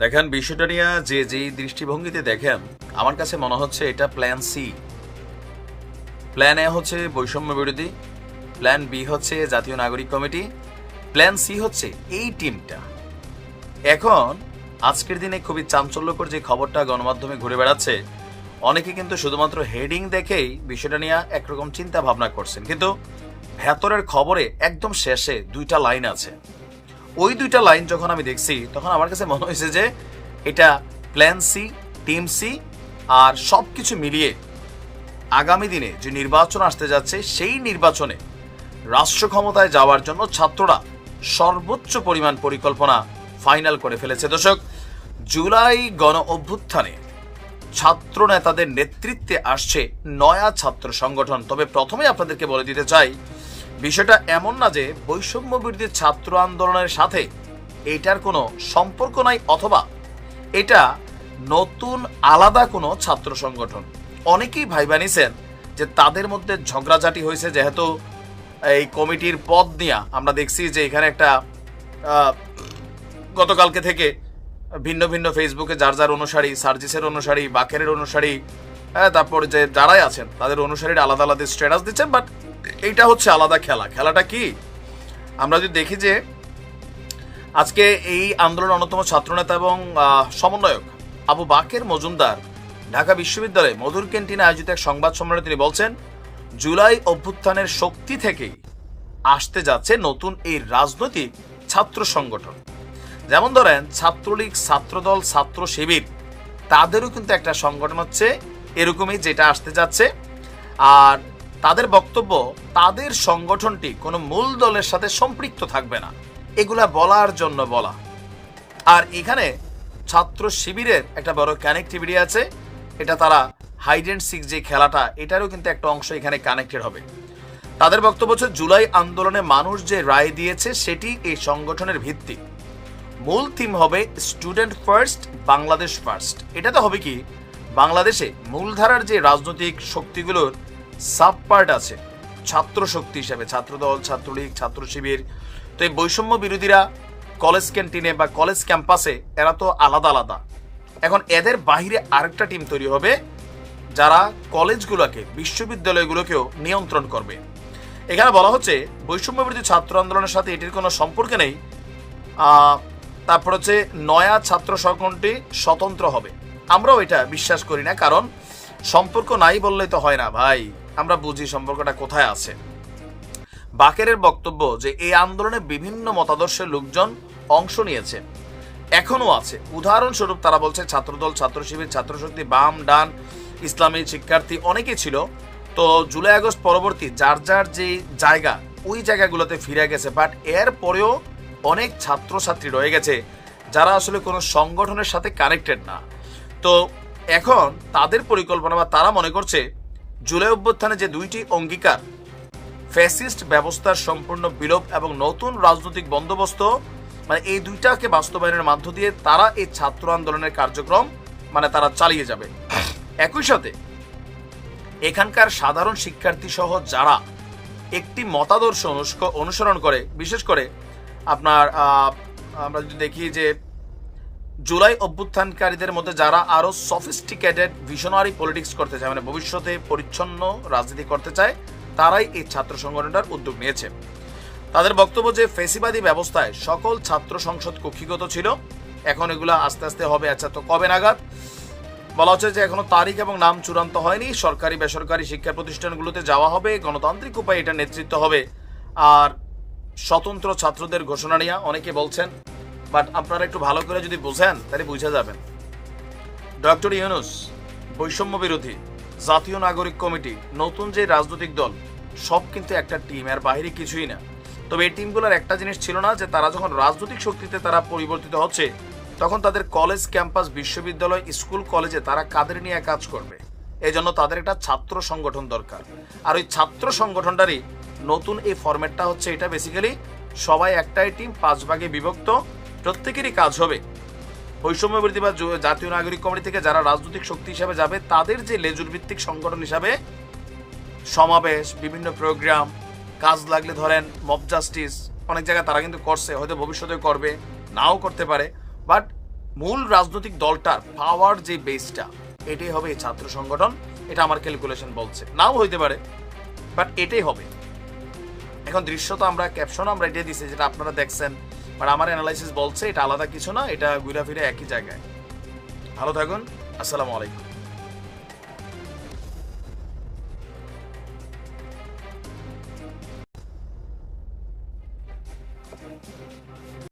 দেখেন, বিষয়টা নিয়ে যে যেই দৃষ্টিভঙ্গিতে দেখেন, আমার কাছে মনে হচ্ছে এটা প্ল্যান সি প্ল্যান এ হচ্ছে বৈষম্য বিরোধী প্ল্যান বি হচ্ছে জাতীয় নাগরিক কমিটি প্ল্যান সি হচ্ছে এই টিমটা এখন, আজকের দিনে খুবই চাঞ্চল্যকর যে খবরটা গণমাধ্যমে ঘুরে বেড়াচ্ছে, অনেকে কিন্তু শুধুমাত্র হেডিং দেখেই বিষয়টা নিয়ে একরকম চিন্তা ভাবনা করছেন। কিন্তু ভেতরের খবরে একদম শেষে দুইটা লাইন আছে। ওই দুইটা লাইন যখন আমি দেখছি, তখন আমার কাছে মনে হয়েছে যে এটা প্ল্যান সি টিম সি আর সব কিছু মিলিয়ে আগামী দিনে যে নির্বাচন আসতে যাচ্ছে, সেই নির্বাচনে রাষ্ট্র ক্ষমতায় যাওয়ার জন্য ছাত্ররা সর্বোচ্চ পরিমাণ পরিকল্পনা ফাইনাল করে ফেলেছে। দর্শক, জুলাই গণ অভ্যুত্থানে ছাত্র নেতাদের নেতৃত্বে আসছে নয়া ছাত্র সংগঠন। তবে প্রথমে আপনাদেরকে বলে দিতে চাই বিষয়টা এমন না যে বৈষম্য বিরোধী ছাত্র আন্দোলনের সাথে এটার কোনো সম্পর্ক নাই অথবা এটা নতুন, আলাদা কোনো ছাত্র সংগঠন। অনেকেই ভাইবা নিছেন যে তাদের মধ্যে ঝগড়াঝাটি হয়েছে যেহেতু এই কমিটির পদ নিয়ে আমরা দেখছি যে এখানে একটা গতকালকে থেকে ভিন্ন ভিন্ন ফেসবুকে যার যার অনুসারী, সার্জিসের অনুসারী, বাকেরের অনুসারী হ্যাঁ তারপর যে যারাই আছেন, তাদের অনুসারীরা আলাদা আলাদা স্ট্যাটাস দিচ্ছেন বাট এইটা হচ্ছে আলাদা খেলা। খেলাটা কি? আমরা যদি দেখি যে আজকে এই আন্দোলন অন্যতম ছাত্রনেতা এবং সমন্বয়ক আবু বাকের মজুমদার ঢাকা বিশ্ববিদ্যালয়ে মধুর ক্যান্টিনে আয়োজিত এক সংবাদ সম্মেলনে তিনি বলছেন, জুলাই অভ্যুত্থানের শক্তি থেকেই আসতে যাচ্ছে নতুন এই রাজনৈতিক ছাত্র সংগঠন। যেমন ধরেন, ছাত্রলীগ, ছাত্রদল ছাত্র শিবির তাদেরও কিন্তু একটা সংগঠন হচ্ছে এরকমই যেটা আসতে যাচ্ছে। আর তাদের বক্তব্য, তাদের সংগঠনটি কোনো মূল দলের সাথে সম্পৃক্ত থাকবে না। এগুলা বলার জন্য বলা। আর এখানে ছাত্র শিবিরের একটা বড় কানেক্টিভিটি আছে। এটা তারা হাইড অ্যান্ড সিক যে খেলাটা, এটারও কিন্তু একটা অংশ এখানে কানেক্টেড হবে। তাদের বক্তব্য হচ্ছে, জুলাই আন্দোলনে মানুষ যে রায় দিয়েছে, সেটি এই সংগঠনের ভিত্তি। মূল থিম হবে স্টুডেন্ট ফার্স্ট বাংলাদেশ ফার্স্ট এটাতে হবে কি বাংলাদেশে মূলধারার যে রাজনৈতিক শক্তিগুলোর সাব পার্ট আছে, ছাত্র শক্তি হিসাবে, ছাত্রদল, ছাত্রলীগ, ছাত্র শিবির, তো এই বৈষম্য বিরোধীরা কলেজ ক্যান্টিনে বা কলেজ ক্যাম্পাসে এরা তো আলাদা আলাদা। এখন এদের বাহিরে আরেকটা টিম তৈরি হবে, যারা কলেজগুলোকে বিশ্ববিদ্যালয়গুলোকেও নিয়ন্ত্রণ করবে। এখানে বলা হচ্ছে, বৈষম্য বিরোধী ছাত্র আন্দোলনের সাথে এটির কোনো সম্পর্ক নেই। তারপর হচ্ছে, নয়া ছাত্র সংগঠনটি স্বতন্ত্র হবে। আমরাও এটা বিশ্বাস করি না, কারণ সম্পর্ক নাই বললেই তো হয় না, ভাই। আমরা বুঝি সম্পর্কটা কোথায় আছে। বাকেরের বক্তব্য যে এই আন্দোলনে বিভিন্ন মতাদর্শের লোকজন অংশ নিয়েছে এখনও আছে। উদাহরণস্বরূপ তারা বলছে, ছাত্রদল ছাত্র শিবির ছাত্রশক্তি, বাম, ডান, ইসলামী শিক্ষার্থী অনেকেই ছিল। তো জুলাই আগস্ট পরবর্তী যার যার যে জায়গা, ওই জায়গাগুলোতে ফিরে গেছে। বাট এর পরেও অনেক ছাত্রছাত্রী রয়ে গেছে, যারা আসলে কোনো সংগঠনের সাথে কানেক্টেড না। তো এখন তাদের পরিকল্পনা বা তারা মনে করছে জুলাই অভ্যুত্থানে যে দুইটি অঙ্গীকার, ফ্যাসিস্ট ব্যবস্থার সম্পূর্ণ বিলোপ এবং নতুন রাজনৈতিক বন্দোবস্ত মানে এই দুইটাকে বাস্তবায়নের মধ্য দিয়ে তারা এই ছাত্র আন্দোলনের কার্যক্রম মানে তারা চালিয়ে যাবে। একই সাথে এখানকার সাধারণ শিক্ষার্থী সহ যারা একটি মতাদর্শ অনুসরণ করে, বিশেষ করে আপনার আমরা যদি দেখি যে জুলাই অভ্যুত্থানকারীদের মধ্যে যারা আরও সফিস্টিকেটেড ভিশনারি পলিটিক্স করতে চায় মানে ভবিষ্যতে পরিচ্ছন্ন রাজনীতি করতে চায়, তারাই এই ছাত্র সংগঠনটার উদ্যোগ নিয়েছে। তাদের বক্তব্য যে ফেসিবাদী ব্যবস্থায় সকল ছাত্র সংসদ কক্ষিগত ছিল, এখন এগুলো আস্তে আস্তে হবে। আচ্ছা তো কবে নাগাদ? বলা হচ্ছে যে এখনও তারিখ এবং নাম চূড়ান্ত হয়নি। সরকারি, বেসরকারি শিক্ষা প্রতিষ্ঠানগুলোতে যাওয়া হবে, গণতান্ত্রিক উপায়ে এটা নেতৃত্ব হবে। আর স্বতন্ত্র ছাত্রদের ঘোষণা নিয়ে অনেকে বলছেন বাট আপনারা একটু ভালো করে যদি বোঝেন, তাহলে বুঝে যাবেন। ডক্টর ইউনুস, বৈষম্য বিরোধী, জাতীয় নাগরিক কমিটি, নতুন যে রাজনৈতিক দল, সব কিন্তু একটা টিম এর বাইরে কিছুই না। তবে এই টিমগুলোর একটা জিনিস ছিল না, যে তারা যখন রাজনৈতিক শক্তিতে তারা পরিবর্তিত হচ্ছে, তখন তাদের কলেজ ক্যাম্পাস বিশ্ববিদ্যালয় স্কুল কলেজে তারা কাদের নিয়ে কাজ করবে? এই জন্য তাদের একটা ছাত্র সংগঠন দরকার। আর ওই ছাত্র সংগঠনটারই নতুন এই ফরম্যাটটা হচ্ছে এটা বেসিক্যালি সবাই একটাই টিম পাঁচ ভাগে বিভক্ত। প্রত্যেকেরই কাজ হবে। বৈষম্য বা জাতীয় নাগরিক কমিটি থেকে যারা রাজনৈতিক শক্তি হিসাবে যাবে, তাদের যে লেজুর ভিত্তিক সংগঠন হিসাবে সমাবেশ, বিভিন্ন প্রোগ্রাম, কাজ লাগলে ধরেন মব জাস্টিস অনেক জায়গায় তারা কিন্তু করছে, হয়তো ভবিষ্যতে করবে, নাও করতে পারে। বাট মূল রাজনৈতিক দলটার পাওয়ার যে বেসটা এটাই হবে এই ছাত্র সংগঠন। এটা আমার ক্যালকুলেশন বলছে। নাও হইতে পারে বাট এটাই হবে। এখন দৃশ্য তো আমরা ক্যাপশন আমরা এটাই দিছি, যেটা আপনারা দেখছেন। বাট আমার অ্যানালাইসিস বলছে এটা আলাদা কিছু না এটা ঘুরে ফিরে একই জায়গায় ভালো থাকুন আসসালামু আলাইকুম